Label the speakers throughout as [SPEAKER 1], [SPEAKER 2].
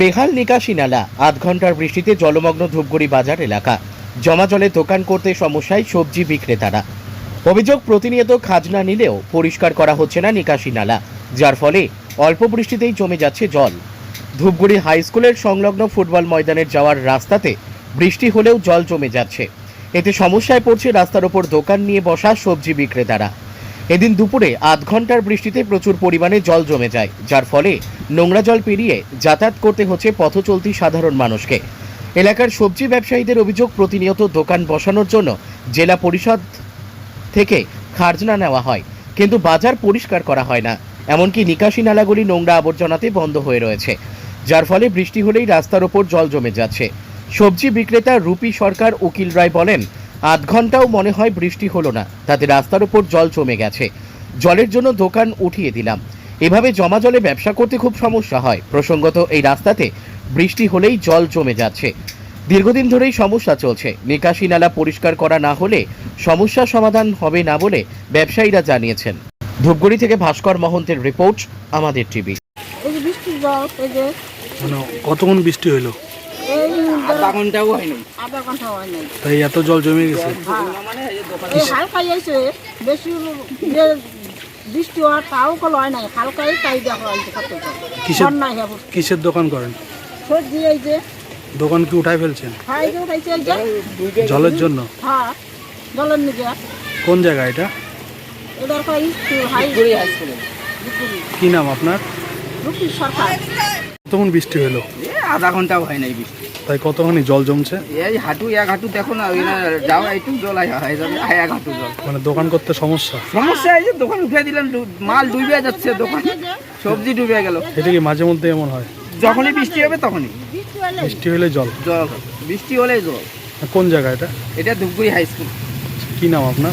[SPEAKER 1] বেহাল নিকাশি নালা, আধ ঘণ্টার বৃষ্টিতে জলমগ্ন ধূপগুড়ি বাজার এলাকা। জমা জলে দোকান করতে সমস্যায় সবজি বিক্রেতারা। অভিযোগ, প্রতিনিয়ত খাজনা নিলেও পরিষ্কার করা হচ্ছে না নিকাশি নালা, যার ফলে অল্প বৃষ্টিতেই জমে যাচ্ছে জল। ধূপগুড়ি হাই স্কুলের সংলগ্ন ফুটবল ময়দানের যাওয়ার রাস্তাতে বৃষ্টি হলেও জল জমে যাচ্ছে। এতে সমস্যায় পড়ছে রাস্তার ওপর দোকান নিয়ে বসা সবজি বিক্রেতারা। এদিন দুপুরে আধ ঘণ্টার বৃষ্টিতে প্রচুর পরিমাণে জল জমে যায়, যার ফলে নোংরা জল পেরিয়ে যাতায়াত করতে হচ্ছে পথ চলতি সাধারণ মানুষকে। এলাকার সবজি ব্যবসায়ীদের অভিযোগ, প্রতিনিয়ত দোকান বসানোর জন্য জেলা পরিষদ থেকে খাজনা নেওয়া হয়, কিন্তু বাজার পরিষ্কার করা হয় না। এমনকি নিকাশি নালাগুলি নোংরা আবর্জনাতে বন্ধ হয়ে রয়েছে, যার ফলে বৃষ্টি হলেই রাস্তার ওপর জল জমে যাচ্ছে। সবজি বিক্রেতা রুপি সরকার উকিল রায় বলেন আধ ঘন্টাও মনে হয় বৃষ্টি হলো না। তাতে রাস্তার ওপর জল জমে গেছে। জলের জন্য দোকান উঠিয়ে দিলাম। এভাবে জমা জলে ব্যবসা করতে খুব সমস্যা হয়। প্রসঙ্গত এই রাস্তাতে বৃষ্টি হলেই জল জমে যাচ্ছে। দীর্ঘদিন ধরেই সমস্যা চলছে। নিকাশি নালা পরিষ্কার করা না হলে সমস্যা সমাধান হবে না বলে ব্যবসায়ীরা জানিয়েছেন। ধূপগুড়ি থেকে ভাস্কর মহন্তের রিপোর্ট আমাদের টিভি।
[SPEAKER 2] মানে কতক্ষণ বৃষ্টি
[SPEAKER 3] এই
[SPEAKER 4] আধা ঘন্টাও হয়নি
[SPEAKER 3] আধা ঘণ্টা হয় নাই।
[SPEAKER 2] তাই এত জল জমে গেছে।
[SPEAKER 3] এসে বেশি বৃষ্টি হওয়ার তাও কল হয় নাই। হালকাই তাই দেখা
[SPEAKER 2] কিসের-
[SPEAKER 3] হ্যাঁ।
[SPEAKER 2] কিসের দোকান করেন?
[SPEAKER 3] সর্দি এই যে।
[SPEAKER 2] দোকান কি উঠাই ফেলছেন?
[SPEAKER 3] হ্যাঁ
[SPEAKER 2] জলের জন্য?
[SPEAKER 3] হ্যাঁ জলের নিচে।
[SPEAKER 2] কোন জায়গা এটা? কি নাম আপনার? তখন বৃষ্টি হলো?
[SPEAKER 4] এ আধা ঘন্টাও হয় নাই বৃষ্টি।
[SPEAKER 2] তাই কতখানি জল জমছে?
[SPEAKER 4] এই হাঁটু এক হাঁটু দেখো না ওই না যাও একটু জল আয় হয়ে যাবে আয় এক হাঁটু জল।
[SPEAKER 2] মানে দোকান করতে সমস্যা?
[SPEAKER 4] সমস্যা এই যে দোকান উঠে দিলাম মাল ডুবে যাচ্ছে দোকান। সবজি ডুবে গেল।
[SPEAKER 2] এটা কি মাঝে মধ্যে এমন হয়?
[SPEAKER 4] যখনই বৃষ্টি হবে তখনই।
[SPEAKER 3] বৃষ্টি হলে
[SPEAKER 2] জল।
[SPEAKER 4] জল বৃষ্টি হলেই জল।
[SPEAKER 2] কোন জায়গা এটা?
[SPEAKER 4] এটা ধূপগুড়ি হাই স্কুল।
[SPEAKER 2] কি নাম আপনার?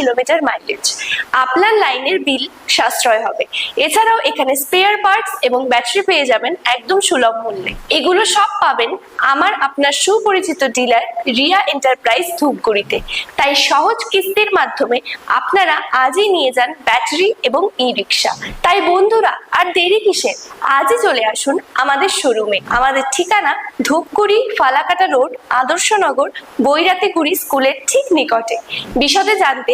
[SPEAKER 5] কিলোমিটার মাইলেজ আপনার লাইনের বিল সাশ্রয় হবে। এছাড়াও এখানে স্পেয়ার পার্টস এবং ব্যাটারি পেয়ে যাবেন একদম সুলভ মূল্যে। এগুলো সব পাবেন আমার আপনার সুপরিচিত ডিলার রিয়া এন্টারপ্রাইজ ধূপগুড়িতে। তাই সহজ কিস্তির মাধ্যমে আপনারা আজই নিয়ে যান ব্যাটারি এবং ই রিক্সা তাই বন্ধুরা, আর দেরি কিসের আজই চলে আসুন আমাদের শোরুমে আমাদের ঠিকানা ধূপগুড়ি ফালাকাটা রোড আদর্শনগর বৈরাতিগুড়ি স্কুলের ঠিক নিকটে। বিশদে জানতে